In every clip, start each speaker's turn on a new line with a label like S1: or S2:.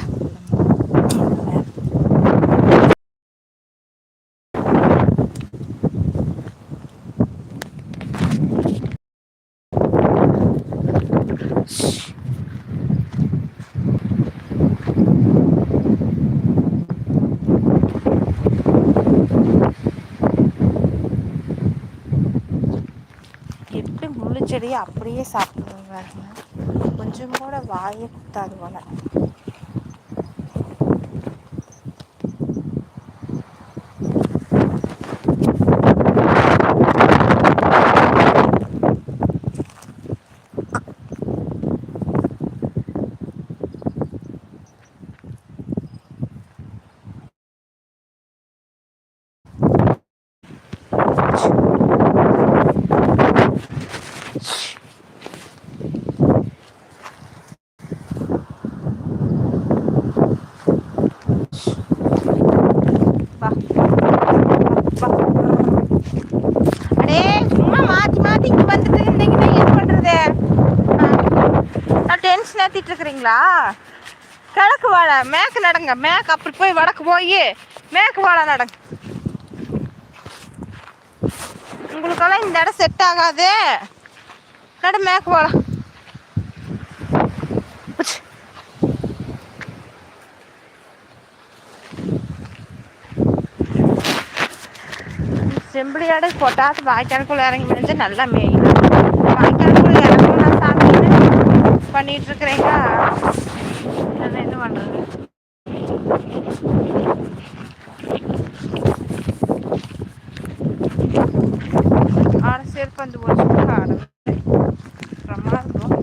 S1: ச்சே. எட்டு முள்ளு செடியை அப்படியே சாப்பிடுவாங்க கொஞ்சம் கூட வாயை குத்தாது போல வா வா அடே சும்மா மாத்தி மாத்தி இங்க வந்துட்டு இருந்தீங்கன்னா என்ன பண்றது நான் டென்ஷன் ஏத்திட்டு கிழக்கு வாழை மேற்கு நடங்க. மேற்கு அப்படி போய் வடக்கு போய் மேற்கு வாழை நடங்க. உங்களுக்கெல்லாம் இந்த இடம் செட் ஆகாது. நட மேற்கு வாழ. செம்பிளியாடு போட்டாது வாய்க்காலுக்குள்ள இறங்கி முடிஞ்சு நல்லா மேயும் வாய்க்காலுக்குள்ள பண்ணிட்டு இருக்கிறீங்க என்ன பண்றது? ஆட செருப்பு வந்து போச்சு ஆட பிரமா இருக்கும்.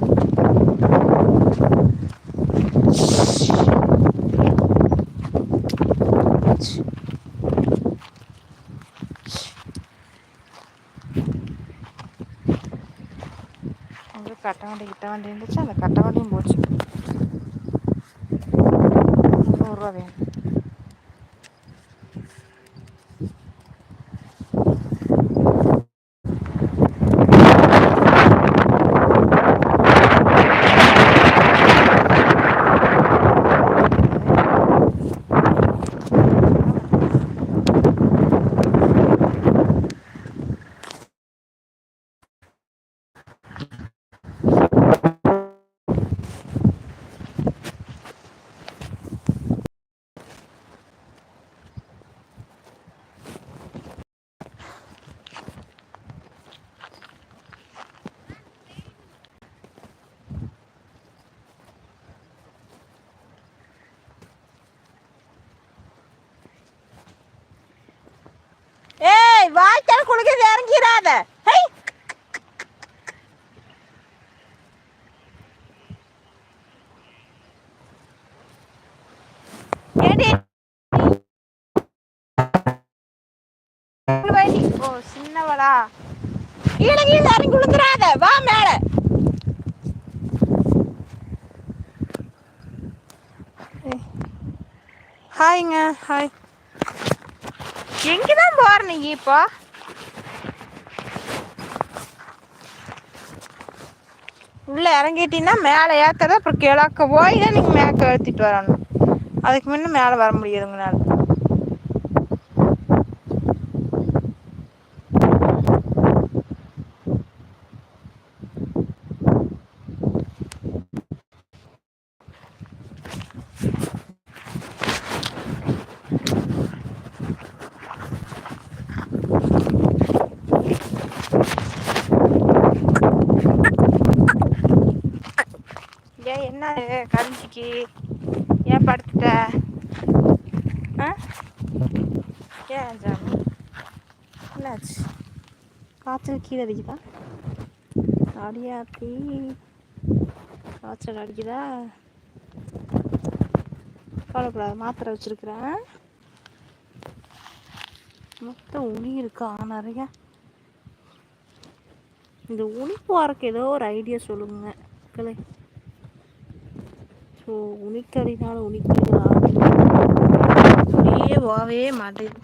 S1: கட்ட வண்டி கிட்ட வண்டி இருந்துச்சா அந்த கட்ட வண்டியும் போச்சு நூறுரூவா வேணும் ஏய் வாய்க்கால் குளிக்கிறது இறங்கிடாத ஹை. ஓ சின்னவளா. கீழே இறங்கி விழுந்துடாத வா மேல. ஹாய்ங்க ஹாய். எங்கதான் போற நீங்க இப்போ? உள்ளே இறங்கிட்டீங்கன்னா மேலே ஏத்தத அப்புறம் கிழக்க போய் தான் நீங்கள் மேக்க ஏற்றிட்டு வரணும். அதுக்கு முன்னே மேலே வர முடியாது ஏன் கரிஞ்சிக்கு. ஏன் படுத்துட்ட? ஆ? ஏன் ஜாமி என்னாச்சு? காய்ச்சல் கீழே அடிக்குதா? அடியாத்தி காய்ச்சல் அடிக்குதா? கவலைப்படாத மாத்திரை வச்சிருக்கிறேன். மொத்தம் உனி இருக்கா நிறைய. இந்த உனி போறக்கு ஏதோ ஒரு ஐடியா சொல்லுங்க மக்களே ஸோ உனிக்கறினால உனிக்கறி உனியே போகவே மாட்டேங்குது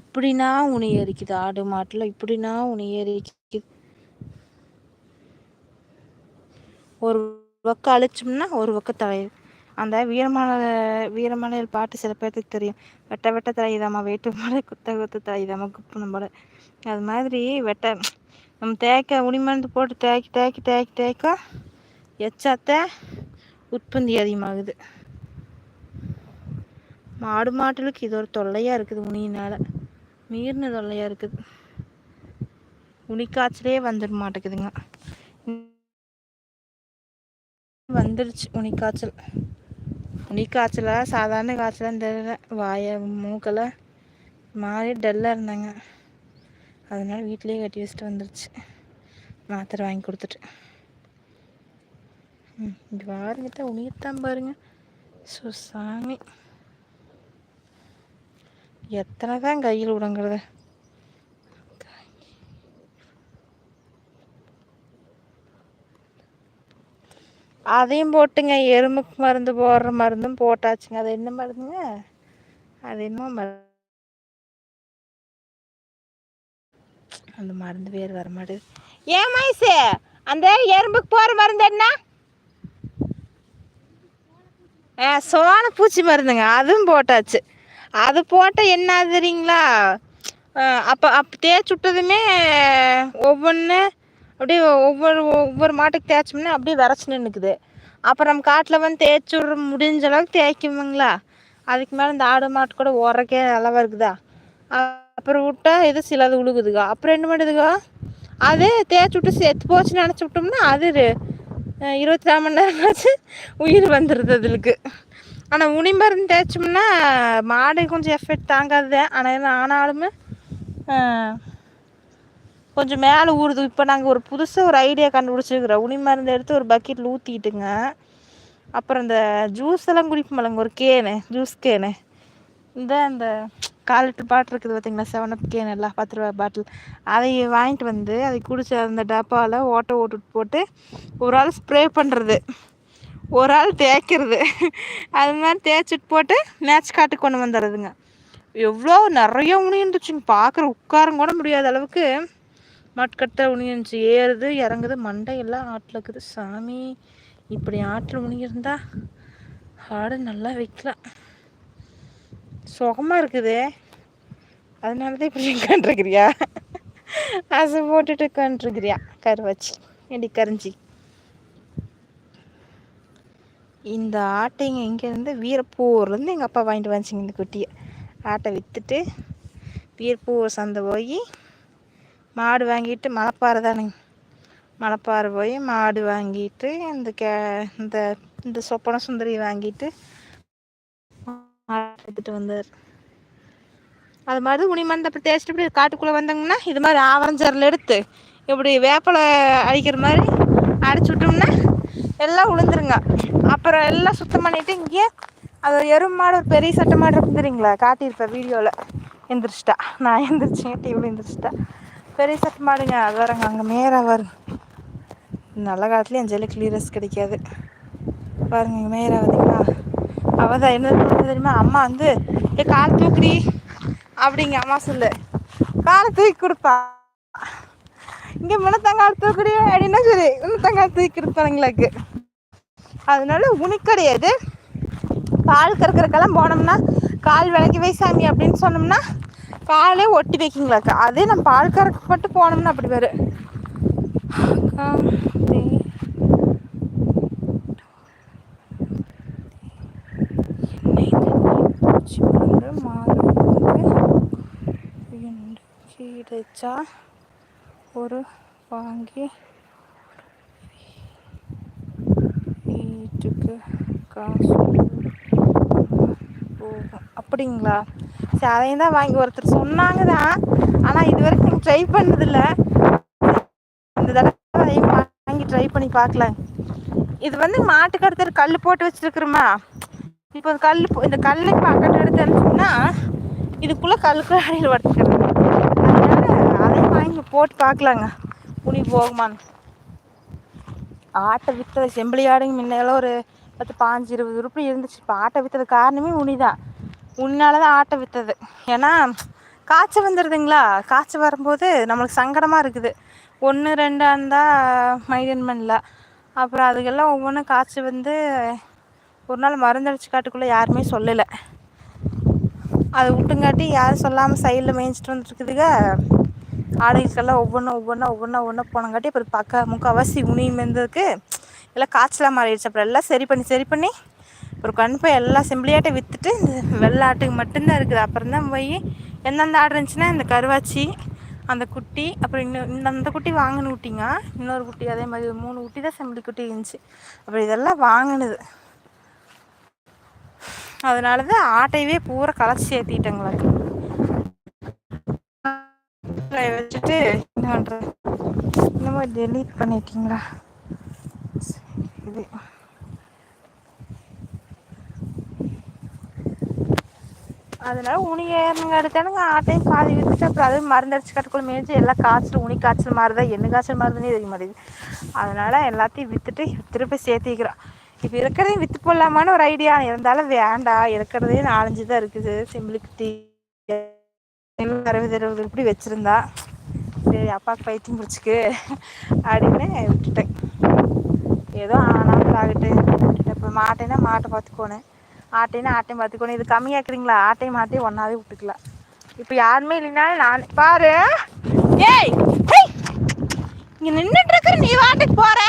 S1: இப்படின்னா உனி எரிக்குது ஆடு மாட்டில் இப்படின்னா உனி எரிக்குது. ஒரு பக்கம் அழிச்சோம்னா ஒரு பக்கம் தழையுது. அந்த வீரமலை வீரமலையில் பாட்டு சில பேர்த்துக்கு தெரியும். வெட்ட வெட்ட தலையுதாம்மா வேட்டு மலை குத்த குத்த தலையுதாம்மா குப்புனம் போல அது மாதிரி வெட்ட நம்ம தேய்க்க உளிமருந்து போட்டு தேய்க்கி தேக்கி தேக்கி தேய்க்க எச்சாத்த உற்பத்தி அதிகமாகுது. மாடு மாட்டுகளுக்கு இது ஒரு தொல்லையாக இருக்குது உனியினால். மீறின தொல்லையாக இருக்குது. உனிக்காய்ச்சலே வந்துட மாட்டேங்குதுங்க. வந்துருச்சு உனிக்காய்ச்சல். உனிக்காய்ச்சலா சாதாரண காய்ச்சலான்னு தெரியல வாய மூக்கில் மாதிரி டல்லாக இருந்தாங்க. அதனால் வீட்டிலேயே கட்டி வச்சுட்டு வந்துருச்சு. மாத்திரை வாங்கி கொடுத்துட்டு. ம் இங்கே பாருங்க உனியத்தான் பாருங்க. ஸோ சாமி. எத்தனை தான் கையில் விடங்கிறது அதையும் போட்டுங்க எறும்புக்கு மருந்து போடுற மருந்தும் போட்டாச்சுங்க. அது என்ன மருந்துங்க? அது என்னமோ மருந்து அந்த மருந்து பேர் வர மாட்டேது ஏன் மைசு? அந்த எறும்புக்கு போகிற மருந்து என்ன? ஆ சோன பூச்சி மருந்துங்க. அதுவும் போட்டாச்சு. அது போட்டால் என்ன தெரியுங்களா அப்போ அப்போ தேய்ச்சி விட்டதுமே ஒவ்வொன்று அப்படியே ஒவ்வொரு ஒவ்வொரு மாட்டுக்கு தேய்ச்சோம்னா அப்படியே விரைச்சி நின்றுக்குது அப்புறம் நம்ம காட்டில் வந்து தேய்ச்சி விட்ற முடிஞ்ச அளவுக்கு தேய்க்குமுங்களா அதுக்கு மேலே இந்த ஆடு மாட்டு கூட உரக்கே அளவாக இருக்குதா? அப்புறம் விட்டா இது சிலது உழுகுதுங்க அப்புறம் என்ன பண்ணுதுங்க அது தேய்ச்சி விட்டு செத்து போச்சுன்னு நினச்சி விட்டோம்னா அது இருபத்தி நாலு மணி நேரம் ஆச்சு உயிர் வந்துடுது அதுக்கு ஆனால் உனி மருந்து தேய்ச்சோம்னா மாடு கொஞ்சம் எஃபெக்ட் தாங்காது ஆனால் ஆனாலுமே கொஞ்சம் மேலே ஊறுது. இப்போ நாங்கள் ஒரு புதுசாக ஒரு ஐடியா கண்டுபிடிச்சிருக்கிறோம். உனி மருந்து எடுத்து ஒரு பக்கெட்டில் ஊற்றிட்டுங்க அப்புறம் இந்த ஜூஸ் எல்லாம் குடிப்போம்லங்க ஒரு கேனு ஜூஸ் கேனு இந்த அந்த கால் லிட்டர் பாட்டில் இருக்குது பார்த்தீங்களா செவன் அப் கேன் எல்லாம் பத்து ரூபா பாட்டில். அதை வாங்கிட்டு வந்து அதை குடிச்சு அந்த டப்பாவில் ஓட்டை ஓட்டு போட்டு ஒரு ஆள் ஸ்ப்ரே பண்ணுறது ஒரு ஆள் தேய்க்கிறது. அது மாதிரி தேய்ச்சிட்டு போட்டு மேட்ச் காட்டுக்கு கொண்டு வந்துடுறதுங்க. எவ்வளோ நிறைய உணி இருந்துச்சுங்க. பார்க்குற உட்காரம் கூட முடியாத அளவுக்கு மட்கட்ட உணி இருந்துச்சு. ஏறுது இறங்குது மண்டையெல்லாம் ஆட்டில் இருக்குது. சாமி இப்படி ஆட்டில் உணி இருந்தால் ஆடு நல்லா வைக்கலாம். சுகமாக இருக்குது. அதனால தான் இப்படி உட்காண்ட்ருக்கிறியா ஆசை போட்டுட்டு உட்காண்ட்ருக்கிறியா கரு வச்சு எடி கரைஞ்சி? இந்த ஆட்டைங்க இங்கேருந்து வீரப்பூர்லேருந்து எங்கள் அப்பா வாங்கிட்டு வந்துச்சிங்க இந்த குட்டியை. ஆட்டை விற்றுட்டு வீரப்பூர் சந்தை போய் மாடு வாங்கிட்டு மலைப்பாறை தானுங்க. மலைப்பாறை போய் மாடு வாங்கிட்டு இந்த கே இந்த இந்த சொப்பன சுந்தரி வாங்கிட்டு எடுத்துகிட்டு வந்தார். அது மாதிரி உனிமந்த அப்படி தேய்ச்சிட்டு இப்படி காட்டுக்குள்ளே வந்தாங்கன்னா இது மாதிரி ஆவரஞ்சரில் எடுத்து இப்படி வேப்பலை அடிக்கிற மாதிரி அடிச்சு விட்டோம்னா எல்லாம் உளுந்துருங்க. அப்புறம் எல்லாம் சுத்தம் பண்ணிட்டு இங்கேயே அது எறும்பு மாடு ஒரு பெரிய சட்டை மாடு இருக்கும் தெரியுங்களா? காட்டியிருப்பேன் வீடியோவில் எந்திரிச்சிட்டா. நான் எந்திரிச்சேன். டிவியில் எந்திரிச்சிட்டா. பெரிய சட்டை மாடுங்க. அது வரங்க அங்கே மேரா வரும் நல்ல காலத்துலேயும் என் ஜெல்லி கிளியரஸ் கிடைக்காது. பாருங்க மேயராக பார்த்தீங்களா அவள் தான் என்ன தெரியுமா? அம்மா வந்து ஏ கால் தூக்குடி அப்படிங்க. அம்மா சொல்லு. காலை தூக்கி கொடுப்பா. இங்கே முன்னத்தங்கால் தூக்குடி அப்படின்னா சரி? முன்னத்தங்கால் தூக்கி கொடுப்பானுங்களுக்கு அதனால உனக்கு கிடையாது. பால் கறக்கிறக்கெல்லாம் போனோம்னா கால் விளக்கி வை சாமி அப்படின்னு சொன்னோம்னா காலே ஒட்டி வைக்கிங்களாக்கா அதே நம்ம பால் கறக்க மட்டும் போனோம்னா அப்படி வரும் கிடைச்சா ஒரு வாங்கி வீட்டுக்கு காசு போகும். அப்படிங்களா? சரி அதையும் தான் வாங்கி ஒருத்தர் சொன்னாங்க தான். ஆனால் இது வரைக்கும் ட்ரை பண்ணதில்ல. இந்த தடவை அதையும் வாங்கி ட்ரை பண்ணி பார்க்கல இது வந்து மாட்டுக்கு அடுத்த கல் போட்டு வச்சுருக்குறோமா? இப்போ கல் இந்த கல்லை பக்கத்து எடுத்து அனுப்பிச்சோம்னா இதுக்குள்ளே கல்லுக்கு அடியில் வளர்த்துக்கிறேன் போட்டு பார்க்கலாங்க. புனி போகுமான்னு ஆட்டை விற்றது செம்பிளி ஆடுங்க. முன்னையெல்லாம் ஒரு பத்து பாஞ்சு இருபது உருப்படி இருந்துச்சு. இப்போ ஆட்டை விற்றது காரணமே உனி தான் உன்னால தான் ஆட்டை விற்றது ஏன்னா காய்ச்சல் வந்துடுதுங்களா காய்ச்சல் வரும்போது நம்மளுக்கு சங்கடமாக இருக்குது. ஒன்று ரெண்டாக இருந்தால் மைடன் பண்ணல அப்புறம் அதுக்கெல்லாம் ஒவ்வொன்றும் காய்ச்சல் வந்து ஒரு நாள் மருந்தடிச்சு காட்டுக்குள்ளே யாருமே சொல்லலை. அதை விட்டுங்காட்டி யாரும் சொல்லாமல் சைடில் மேய்ஞ்சிட்டு வந்துட்டுருக்குதுங்க ஆடுகளுக்கெல்லாம் ஒவ்வொன்றும் ஒவ்வொன்றா ஒவ்வொன்றா ஒவ்வொன்றா போனங்காட்டி அப்புறம் பக்க முக்கால்வாசி உனி மெந்ததுக்கு எல்லாம் காய்ச்சலாக மாறிடுச்சு. அப்புறம் எல்லாம் சரி பண்ணி சரி பண்ணி அப்புறம் கண்டிப்பாக எல்லாம் செம்பிளியாட்டை விற்றுட்டு இந்த வெள்ளாட்டுக்கு மட்டும்தான் இருக்குது. அப்புறம் தான் போய் எந்தெந்த ஆடு இருந்துச்சுன்னா இந்த கருவாச்சி அந்த குட்டி அப்புறம் இன்னும் இந்த அந்த குட்டி வாங்கின குட்டிங்க. இன்னொரு குட்டி அதே மாதிரி மூணு குட்டி தான் செம்பிளி குட்டி இருந்துச்சு. அப்புறம் இதெல்லாம் வாங்கினது. அதனால தான் ஆட்டையவே பூரா களைச்சி ஏற்றிட்டேங்களுக்கு வச்சுட்டு என்ன பண்ணுறது இந்த மாதிரி டெலீட் பண்ணிட்டீங்களா இது. அதனால உனி ஏறணுங்க எடுத்தானுங்க. ஆட்டையும் பாதி வித்துட்டு அப்புறம் அது மருந்தடிச்சு கட்டுக்குள்ள மேய்ச்சி எல்லாம் காய்ச்சல் உனி காய்ச்சல் மாறுதா என்ன காய்ச்சல் மாறுதுன்னே தெரிய மாட்டேங்குது. அதனால எல்லாத்தையும் வித்துட்டு திருப்பி சேர்த்திக்கிறோம் இப்போ இருக்கிறதையும் விற்று போடலாமான்னு ஒரு ஐடியா இருந்தாலும் வேண்டாம். இருக்கிறதே நாலஞ்சு தான் இருக்குது சிம்பிளிக்குட்டி அறுபது இருபது இப்படி வச்சுருந்தா சரி அப்பாவுக்கு பைத்தியம் பிடிச்சிக்கு அப்படின்னு விட்டுட்டேன். ஏதோ ஆனாலும் ஆகிட்டு. இப்போ மாட்டேன்னா மாட்டை பார்த்துக்கோணும் ஆட்டைன்னா ஆட்டையும் பார்த்துக்கணும் இது கம்மியாக்குறீங்களா ஆட்டையும் மாட்டையும் ஒன்றாவே விட்டுக்கலாம். இப்போ யாருமே இல்லைனாலும் நான் பாரு. ஏய் இங்கே நின்றுட்டு இருக்கிற நீ வாட்டுக்கு போகிற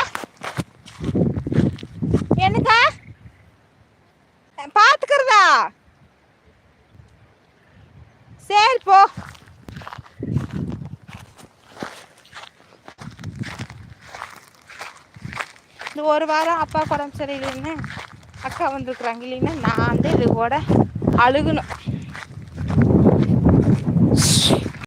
S1: சரி போ இந்த ஒரு வாரம் அப்பா உடம்பு சரியில்லைன்னு அக்கா வந்துருக்குறாங்க. இல்லைன்னா நான் வந்து இது கூட அழுகணும்.